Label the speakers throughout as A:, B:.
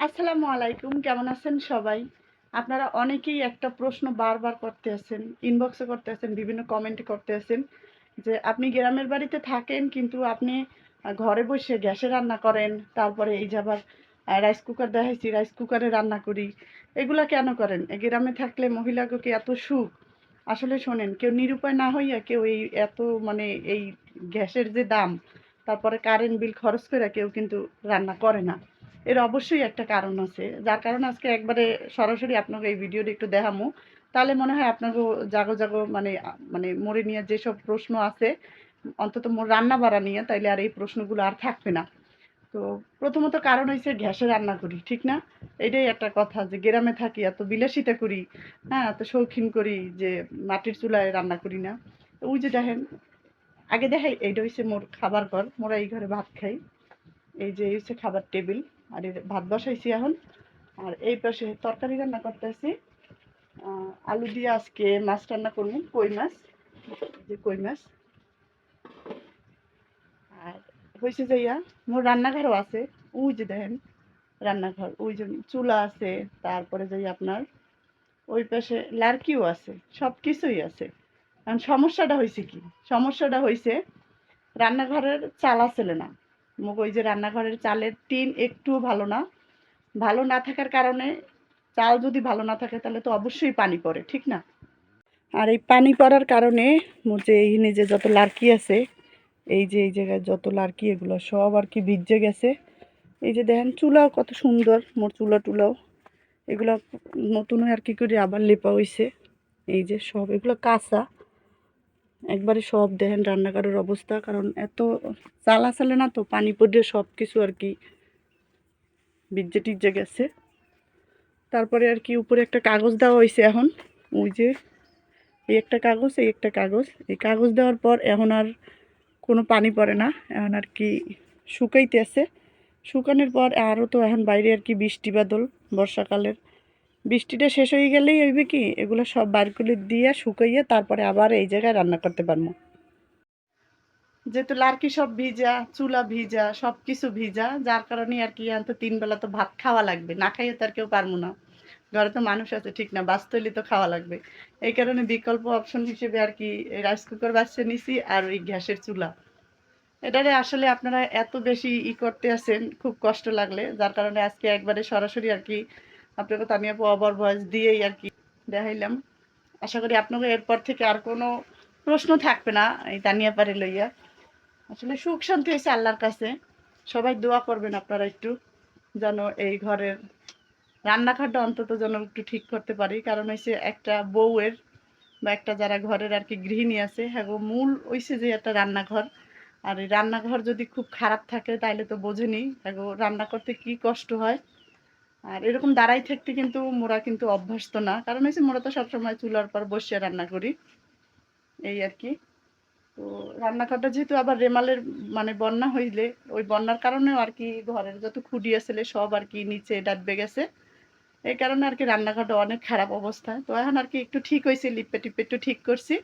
A: আসসালামু আলাইকুম, কেমন আছেন সবাই? আপনারা অনেকেই একটা প্রশ্ন বারবার করতে আছেন ইনবক্সে করতে আছেন, বিভিন্ন কমেন্টে করতে আছেন, যে আপনি গ্রামের বাড়িতে থাকেন, কিন্তু আপনি ঘরে বসে গ্যাসে রান্না করেন, তারপরে এই যে আবার রাইস কুকার দেখাইছি রাইস কুকারে রান্না করি, এগুলা কেন করেন? গ্রামে থাকলে মহিলাকে এত সুখ? আসলে শোনেন, কেউ নিরুপায় না হইয়া কেউ এই এত মানে এই গ্যাসের যে দাম, তারপরে কারেন্ট বিল খরচ করে কেউ কিন্তু রান্না করে না। এর অবশ্যই একটা কারণ আছে। যার কারণে আজকে একবারে সরাসরি আপনাকে এই ভিডিওটা একটু দেখামু। তাহলে মনে হয় আপনাকে জাগো জাগো মানে মানে মরে নিয়ে যেসব প্রশ্ন আছে, অন্তত মোর রান্না বাড়া নিয়ে, তাইলে আর এই প্রশ্নগুলো আর থাকবে না। তো প্রথমত কারণ হয়েছে গ্যাসে রান্না করি, ঠিক না? এটাই একটা কথা যে গ্রামে থাকি, এত বিলাসিতা করি হ্যাঁ এত শৌখিন করি যে মাটির চুলায় রান্না করি না। ওই যে দেখেন, আগে দেখাই, এইটা হচ্ছে মোর খাবার ঘর, মোরা এই ঘরে ভাত খাই। এই যে হচ্ছে খাবার টেবিল। আর এই ভাত বসাইছি এখন। আর এই পাশে তরকারি রান্না করতেছি। আলু দিয়ে আজকে মাছ রান্না করব, কই মাছ? যে কই মাছ। আর হয়েছে যে ইয়া, মোর রান্নাঘরও আছে। ওই যে দেখেন, রান্নাঘর। ওই যে চুলা আছে, তারপরে যাই আপনার, ওই পাশে লার্কিও আছে। সব কিছুই আছে। কারণ সমস্যাটা হয়েছে কি? সমস্যাটা হয়েছে রান্নাঘরের চালা ছেলে না। ওই যে রান্নাঘরের চালের টিন একটুও ভালো না। ভালো না থাকার কারণে চাল যদি ভালো না থাকে তাহলে তো অবশ্যই পানি পড়ে, ঠিক না? আর এই পানি পড়ার কারণে মোর যে এই যে যত লার্কি আছে, এই যে এই জায়গায় যত লার্কি এগুলো সব আর কি ভিজে গেছে। এই যে দেখেন চুলাও কত সুন্দর, মোর চুলা টুলাও। এগুলো নতুন আর কি করে আবার লেপা হইছে। এই যে সব, এগুলো কাঁচা। একবারে সব দেখেন রান্নাঘরের অবস্থা, কারণ এত চালা চালে না তো পানি পড়ে সব কিছু আর কি বিজ্জে টিজ্জে গেছে। তারপরে আর কি উপরে একটা কাগজ দেওয়া হয়েছে এখন, ওই যে এই একটা কাগজ, এই একটা কাগজ। এই কাগজ দেওয়ার পর এখন আর কোনো পানি পড়ে না, এখন আর কি শুকাইতে আছে শুকানোর পর আরও তো এখন বাইরে আর কি বৃষ্টি বাদল বর্ষাকালের। বৃষ্টিটা শেষ হয়ে গেলেই হইবে কি? এগুলো সব বার করে দিয়ে শুকাইয়ে তারপরে আবার এই জায়গায় রান্না করতে পারব। যেহেতু লার্কি সব ভিজা, চুলা ভিজা সব কিছু ভিজা, যার কারণে আর কি তো তিন বেলা তো ভাত খাওয়া লাগবে। না খাইয়ে তো আর কেউ পারব না। ঘরে তো মানুষ আছে, ঠিক না? বাস্তলি তো খাওয়া লাগবে। এই কারণে বিকল্প অপশন হিসেবে আর কি রাইস কুকার বাচ্চা নিছি আর ওই গ্যাসের চুলা। এটারে আসলে আপনারা এত বেশি ই করতে আছেন, খুব কষ্ট লাগলে। যার কারণে আজকে একবারে সরাসরি আর কি আপনাকে তানিয়া পাওয়ার ভয়েস দিয়েই আর কি দেখাইলাম। আশা করি আপনাকে এরপর থেকে আর কোনো প্রশ্ন থাকবে না এই তানিয়া পারে লইয়া। আসলে সুখ শান্তি হয়েছে আল্লাহর কাছে। সবাই দোয়া করবেন আপনারা একটু যেন এই ঘরের রান্নাঘরটা অন্তত যেন একটু ঠিক করতে পারি। কারণ হয়েছে একটা বউয়ের বা একটা যারা ঘরের আর কি গৃহিণী আছে হ্যাঁ মূল হইছে যে একটা রান্নাঘর। আর এই রান্নাঘর যদি খুব খারাপ থাকে তাহলে তো বোঝেনি হ্যাঁ রান্না করতে কি কষ্ট হয়। আর এরকম দাঁড়াই থাকতে কিন্তু মোরা কিন্তু অভ্যস্ত না। কারণ হচ্ছে মোরা তো সবসময় চুলার পর বসিয়ে রান্না করি। এই আর কি। তো রান্নাঘরটা যেহেতু আবার রেমালের মানে বন্যা হইলে, ওই বন্যার কারণেও আর কি ঘরের যত খুঁটি আসলে সব আর কি নিচে ডাববে গেছে। এই কারণে আর কি রান্নাঘরটা অনেক খারাপ অবস্থা। তো এখন আর কি একটু ঠিক হয়েছে, লিপে টিপে একটু ঠিক করছি।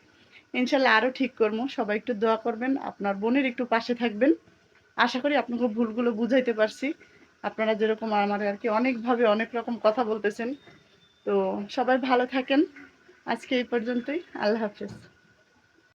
A: ইনশাল্লাহ আরও ঠিক করব। সবাই একটু দোয়া করবেন। আপনার বোনের একটু পাশে থাকবেন। আশা করি আপনাকে ভুলগুলো বুঝাইতে পারছি। আপনারা যেরকম আমার আর কি অনেকভাবে অনেক রকম কথা বলতেছেন। তো সবাই ভালো থাকেন। আজকে এই পর্যন্তই। আল্লাহ হাফেজ।